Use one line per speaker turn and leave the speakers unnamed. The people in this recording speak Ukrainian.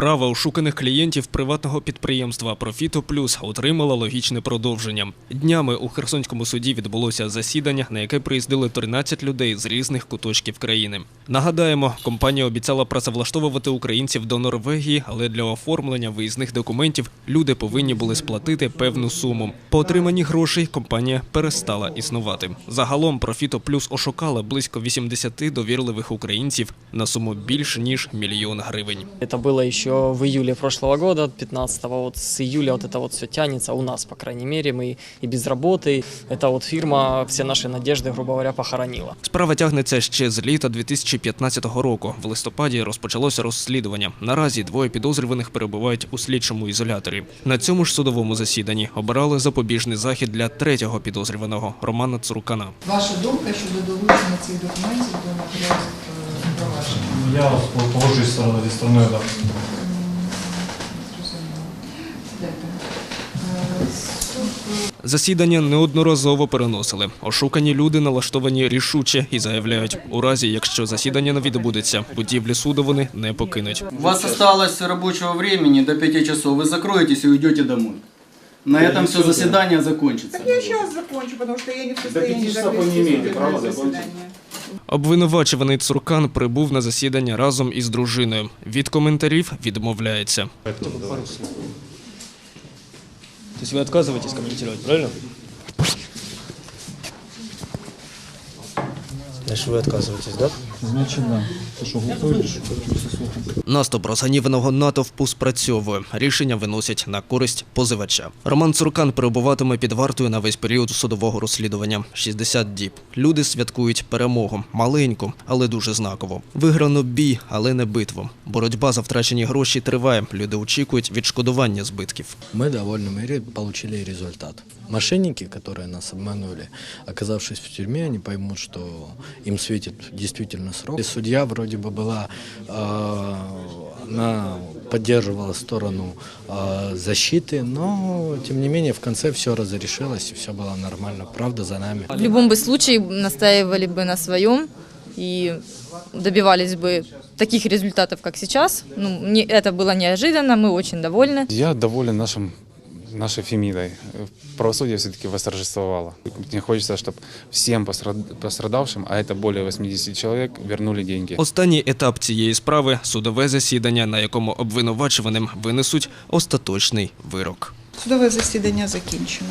Справа ошуканих клієнтів приватного підприємства Профіто Плюс отримала логічне продовження. Днями у Херсонському суді відбулося засідання, на яке приїздили 13 людей з різних куточків країни. Нагадаємо, компанія обіцяла працевлаштовувати українців до Норвегії, але для оформлення виїзних документів люди повинні були сплатити певну суму. По отриманні грошей компанія перестала існувати. Загалом Профіто Плюс ошукала близько 80 довірливих українців на суму більш ніж мільйон гривень.
Это было еще в июле прошлого года, 15-го. Вот с июля вот это вот все тянется у нас, по крайней мере. Мы и без работы. Эта вот фирма все наши надежды, грубо говоря, похоронила.
Справа тягнеться ще з літа 2015 року. В листопаді розпочалося розслідування. Наразі двоє підозрюваних перебувають у слідчому ізоляторі. На цьому ж судовому засіданні обирали запобіжний захід для третього підозрюваного Романа Цуркана.
Ваша думка щодо долучення цих документів до матеріалів е, провадження?
Я погоджуюсь сторони- зі стороною да.
Зрозуміло. Дякую. Е, суд, е,
Засідання неодноразово переносили. Ошукані люди налаштовані рішуче і заявляють, у разі якщо засідання не відбудеться, будівлі суду вони не покинуть.
У вас осталось рабочего времени до 5 часов. Вы закроетесь и уйдете домой. На этом все заседание закончится.
Так я сейчас закончу, потому что я не в состоянии
пяти часов вы
закрыть
не имеете
судебное
права
заседание.
Обвинувачуваний Цуркан прибув на засідання разом із дружиною. Від коментарів відмовляється.
То есть вы отказываетесь комментировать, правильно? Значит, вы отказываетесь, да?
Значить, да. Ти що, готовий, що хочеш слухати?
Наступ розганіваного натовпу спрацьовує. Рішення виносять на користь позивача. Роман Цуркан перебуватиме під вартою на весь період судового розслідування 60 діб. Люди святкують перемогу маленьку, але дуже знаково. Виграно бій, але не битву. Боротьба за втрачені гроші триває. Люди очікують відшкодування збитків.
Мы в довольной мере получили результат. Мошенники, которые нас обманули, оказавшись в тюрьме, они поймут, что им светит действительно срок. И судья вроде бы была, э, она поддерживала сторону э, защиты, но тем не менее в конце все разрешилось и все было нормально. Правда за нами.
В любом бы случае настаивали бы на своем и добивались бы таких результатов, как сейчас. Ну, не, это было неожиданно, мы очень довольны.
Я доволен нашим, нашей Фемидой. Правосудие все-таки восторжествовало. Мне хочется, чтобы всем пострадавшим, а это более 80 человек, вернули деньги.
Останній етап цієї справи судове засідання, на якому обвинувачуваним винесуть остаточний вирок.
Судове засідання закінчено.